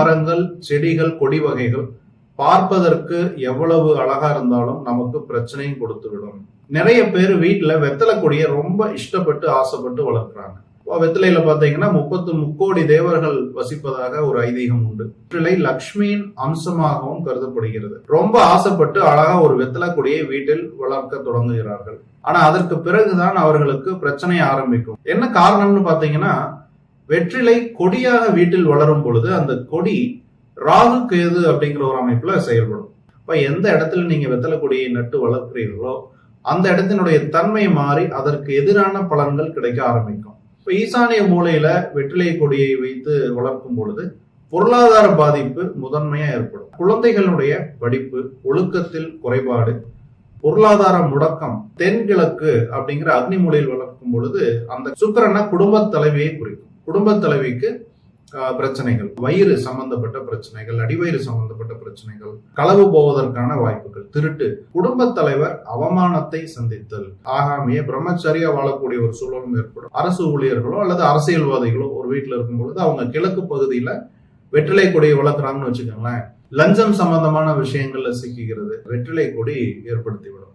மரங்கள் செடிகள் கொடி வகைகள் பார்ப்பதற்கு எவ்வளவு அழகா இருந்தாலும் நமக்கு பிரச்சனையும் கொடுத்துவிடும். நிறைய பேர் வீட்டுல வெத்தலை கொடியை ரொம்ப இஷ்டப்பட்டு ஆசைப்பட்டு வளர்க்குறாங்க. வெத்திலையில பாத்தீங்கன்னா முப்பத்து முக்கோடி தேவர்கள் வசிப்பதாக ஒரு ஐதீகம் உண்டு. வெற்றிலை லக்ஷ்மியின் அம்சமாகவும் கருதப்படுகிறது. ரொம்ப ஆசைப்பட்டு அழகா ஒரு வெத்தலை கொடியை வீட்டில் வளர்க்க தொடங்குகிறார்கள். ஆனா அதற்கு பிறகுதான் அவர்களுக்கு பிரச்சனை ஆரம்பிக்கும். என்ன காரணம்னு பாத்தீங்கன்னா வெற்றிலை கொடியாக வீட்டில் வளரும் பொழுது அந்த கொடி ராகு கேது அப்படிங்கிற ஒரு அமைப்புல செயல்படும். இப்ப எந்த இடத்துல நீங்க வெத்தலை கொடியை நட்டு வளர்க்கிறீர்களோ அந்த இடத்தினுடைய தன்மை மாறி அதற்கு எதிரான பலன்கள் கிடைக்க ஆரம்பிக்கும். இப்ப ஈசானிய மூலையில வெற்றிலை கொடியை வைத்து வளர்க்கும் பொழுது பொருளாதார பாதிப்பு முதன்மையா ஏற்படும். குழந்தைகளுடைய படிப்பு ஒழுக்கத்தில் குறைபாடு பொருளாதார முடக்கம் தென்கிழக்கு அப்படிங்கிற அக்னி மூலையில் வளர்க்கும் பொழுது அந்த சுக்கரனை குடும்ப தலைவியை குறிக்கும். குடும்ப தலைவிக்கு பிரச்சனைகள் வயிறு சம்பந்தப்பட்ட பிரச்சனைகள் அடிவயிறு சம்பந்தப்பட்ட பிரச்சனைகள் களவு போவதற்கான வாய்ப்புகள் திருட்டு குடும்ப தலைவர் அவமானத்தை சந்தித்தல் ஆகாமையே பிரம்மச்சரியா வாழக்கூடிய ஒரு சூழலும் ஏற்படும். அரசு ஊழியர்களோ அல்லது அரசியல்வாதிகளோ ஒரு வீட்டில் இருக்கும் பொழுது அவங்க கிழக்கு பகுதியில வெற்றிலை கொடியை வளர்க்குறாங்கன்னு வச்சுக்கோங்களேன் லஞ்சம் சம்பந்தமான விஷயங்கள்ல சிக்கிக்கிறது வெற்றிலை கொடி ஏற்படுத்திவிடும்.